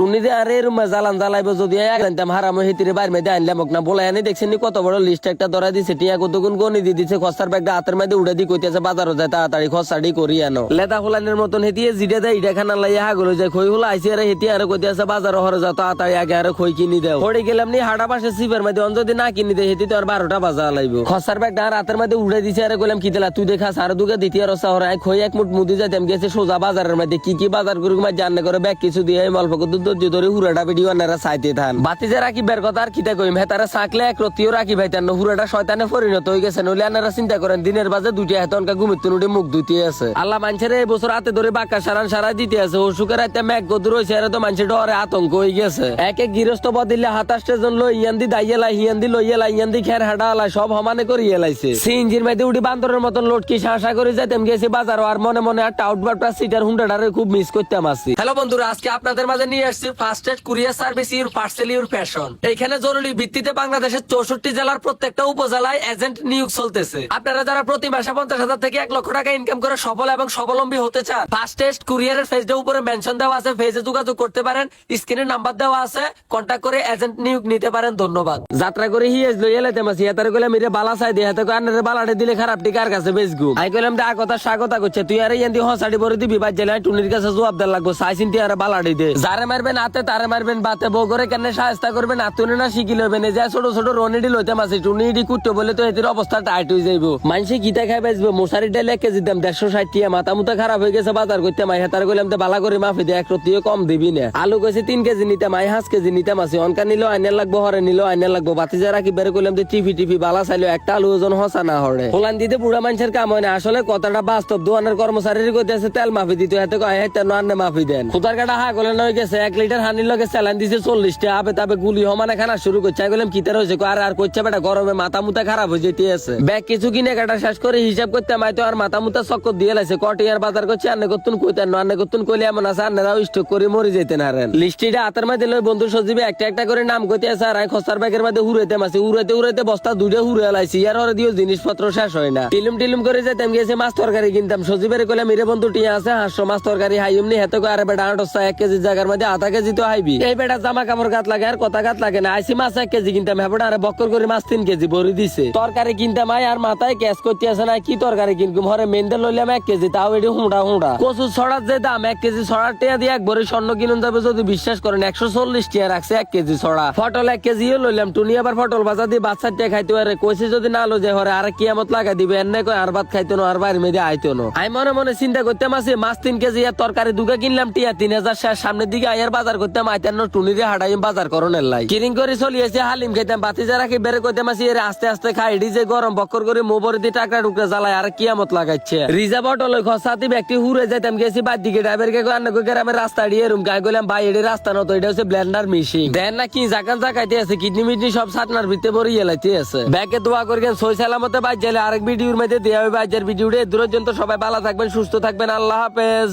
টুনিরে আরে রুমা জ্বালান জ্বালাইব যদি জানতাম, হারাম হিতিরে বাইর মেয়েদে আনলাম না বলে আনি দেখছেন কত বড় লিস্ট একটা ধরা দিছে, টিয়া কত গুণ গনি দি দিছে খসার ব্যাগটা হাতের মধ্যে উড়ে দি কইতেছে, বাজারও যায় তাড়াতাড়ি খসাডি করি আনো। লেদা হোলানের মতন হেতিয়ে জিডে দেয়, ইডা খানা লাইয়া হাগলো যায়, খই হলো আইসি আরে হেতি আরে কইতেছে বাজার হরে যা তাড়াতাড়ি আগে আরে খই কিনি দেও। পড়ে গেলাম নি হাড়া পাশে সিপের মধ্যে, অন যদি না কিনি দে হেতি তো আর বারোটা বাজা লাইব। খসার ব্যাগটা রাতের মধ্যে উড়ে দিছে, আরে কইলাম কি দিলা তুই দেখা সারা দুগে দ্বিতীয় রসা হরে খই এক মুঠ মুদি যাইতাম, গেছে সোজা বাজারের মধ্যে, কি কি বাজার করি মা জানে করে, ব্যাগ কিছু দিয়ে অল্প করে ধৈর্য ধরে হুরাটা ভিডিও আনারা চাইতে থান। বাতি যে রাখি বের কথা আর কিতা কইম হেতারা সাকলে এক রতিও রাখি ভাইতান হুরাটা শয়তানে পরিণত হয়ে গেছে, নইলে আনারা চিন্তা করেন, দিনের বাজে দুইটা হেতনকা ঘুমিতে নুড়ে মুখ ধুইতে আছে। আল্লাহ মানুষের এই বছর হাতে ধরে বাক্কা সারান সারা দিতে আছে অসুখের রাতে মেঘ গদুর হয়েছে এর তো মানুষের ডরে আতঙ্ক হয়ে গেছে। এক এক গৃহস্থ বদিলে হাতাশ জন লই ইয়ান দি দাইয়েলা হিয়ান দি লইয়েলা ইয়ান দি খের হাডা আলা সব সমানে করে এলাইছে সিঞ্জির মধ্যে উঠি বান্দরের মতন লটকি শাসা করে যাইতাম, গেছি বাজার আর মনে মনে আর টাউট বাটটা সিটার হুন্ডাটারে খুব মিস করতাম আসছি হ্যালো বন্ধুরা, আজকে আপনাদের মাঝে নিয়ে আসছি fastest courier service your parcel your এখানে জরুরি ভিত্তিতে বাংলাদেশের চৌষট্টি জেলার প্রত্যেকটা উপজেলায় এজেন্ট নিয়োগ চলতেছে। আপনারা যারা প্রতি মাসে পঞ্চাশ হাজার থেকে এক লক্ষ টাকা ইনকাম করে সফল এবং স্বাবলম্বী হতে চান কুরিয়ারের উপরে মেনশন দেওয়া আছে যোগাযোগ করতে পারেন স্ক্রিনে নাম্বার দেওয়া আছে কন্ট্যাক্ট করে এজেন্ট নিয়োগ নিতে পারেন, ধন্যবাদ। যাত্রা করে হিয়েজ লই ইরে বালা চাই দিয়ে হেতে বালাটে দিলে খারাপ টিকার কাছে বেচগু আই কইলাম কথা স্বাগত করছে তুই আরে ইয়ান্দি হসাড়ি বড় দিবি বাজ জেলা টুনির কাছে জবাব দেন লাগবো সাই চিন্তি আরে বালাড়ি দে। যারে মারবেন, হাতে তারে মারবেন, বাতে বউ করে কেন সাহায্য করবেন, আতুনে না শিখি লইবেন। যে ছোট ছোট রনিডি লইতে মাসি টুনিডি কুট্টো বলে তো এদের অবস্থা টাইট হয়ে যাইবো। মানুষে কিতা খাই বেচবো? মশারি ডালে এক কেজি দাম, দেড়শো ষাট টিয়া, মাথা মুতা খারাপ হয়ে গেছে, বাজার করতে মাই হেতার কইলাম তো বালা করে মাফি দে, এক রতিও কম দিবি না। আলু কইছে তিন কেজি নিতে, মাই হাঁস কেজি নিতে মাসি, অনকা নিলো, আইনের লাগবো, হরে নিলো, আইনের লাগবো বাতি যা রাখি বের কইলাম যে টিভি টিভি বালা চাইলো, একটা আলু ওজন হসা না হরে। হোলান দিতে বুড়া মানুষের কাম হয় না, আসলে কথাটা বাস্তব দোকানের কর্মচারীর কইতে আছে, তেল মাফি দিতে হাতে কয় হেতে নান্নে মাফি দেন। খুদার কাটা হা গলে নয় গেছে, এক লিটার হানির লগে চালান দিছে চল্লিশটা। আবে তাবে গুলি হমানে খানা শুরু করছে। আমি বললাম কিতার হয়েছে আর আর করছে বেটা, গরমে মাথা মুতা খারাপ হয়ে যেতে আছে ব্যাগ কিছু কিনে কাটা শেষ করে হিসাব করতে আমি তো আর মাথা মুতা চক্কর দিয়ে লাইছে। কটি আর বাজার করছে, আন্নে করতুন কইতেন না আন্নে করতুন কইলে এমন আছে আন্নেরাও স্টক করে মরে যেতেন হারেন লিস্টিটা হাতের মধ্যে লই বন্ধু সজীবে একটা একটা করে নাম কইতে আছে আর খসার ব্যাগের মধ্যে হুড়াইতে মাসি উড়াইতে উড়াইতে বস্তা দুইটা হুড়ে লাইছি, ইয়ার হরে দিও জিনিসপত্র শেষ হয় না। টিলুম টিলুম করে যেতাম গেছে, মাছ তরকারি কিনতাম। সজীবের কইলাম মেরে বন্ধু, টিয়া আছে হাঁসশো মাছ তরকারি, হাই, এমনি হেতে আরে বেটা আটশো এক কেজি জায়গার মধ্যে আধা কেজি তো হাইবি এই বেটা জামা কাপড় গাত লাগে, আর কথা গাত লাগে না। আইসি মাছ এক কেজি কিনতাম হেবটা আরে বক্কর করে মাছ তিন কেজি ভরি দিছে। তরকারি কিনতাম আই, আর মাথায় ক্যাশ করতে আছে না, কি তরকারি কিনকুম? হরে লইলাম এক কেজি, তাও এটি হুঁড়া হুঁড়া। কচু ছড়ার যে দাম, এক কেজি ছড়ার টিয়া দিয়ে এক ভরি স্বর্ণ কিনুন যাবে যদি বিশ্বাস করেন, একশো চল্লিশ টিয়া রাখছে এক কেজি ছড়া। ফটল এক কেজিও লইলাম, টুনি আবার ফটল ভাজা দিয়ে বাচ্চার টিয়া খাইতে পারে। কইছে যদি না লো যে হরে আর কিয়ামত লাগা দিবে, এনে কই আর ভাত খাইতো আর বাড়ি মেয়েদের আইতো আমি মনে মনে চিন্তা করতাম আছে মাছ তিন কেজি আর তরকারি দুগা কিনলাম, টিয়া তিন হাজার সামনের দিকে আয়ার বাজার করতাম, আইতাম না, টুনিরে হাডাই বাজার করনের লাই। কিরিং করে চলিয়েছে হালিম খাইতাম, বাতি যা রাখি বেড়ে করতাম আছি, এর আস্তে আস্তে খাই এডি যে গরম বক্কর করে মোবর দিয়ে টাকা টুকরা জ্বালায়, আর কিয়ামত লাগাচ্ছে রিজার্ভ অটো খসাতি ব্যক্তি হুরে যাইতাম, গেছি বাদ দিকে ড্রাইভার কে আন্না কই গ্রামের রাস্তা দিয়ে রুম গায়ে গেলাম ভাই, এডি রাস্তা নতো এটা হচ্ছে ব্লেন্ডার মিশিং দেন না কি জাকাল জাকাইতে আছে, কিডনি মিডনি সব সাতনার ভিতরে ভরে এলাইতে আছে। ব্যাকে দোয়া করে সই সালামতে বাজ যাইলে আরেক ভিডিওর মধ্যে দেওয়া হবে, বাজার ভিডিওটা দূরের জন্য সবাই ভালো থাকবেন, সুস্থ থাকবেন, আল্লাহ হাফেজ।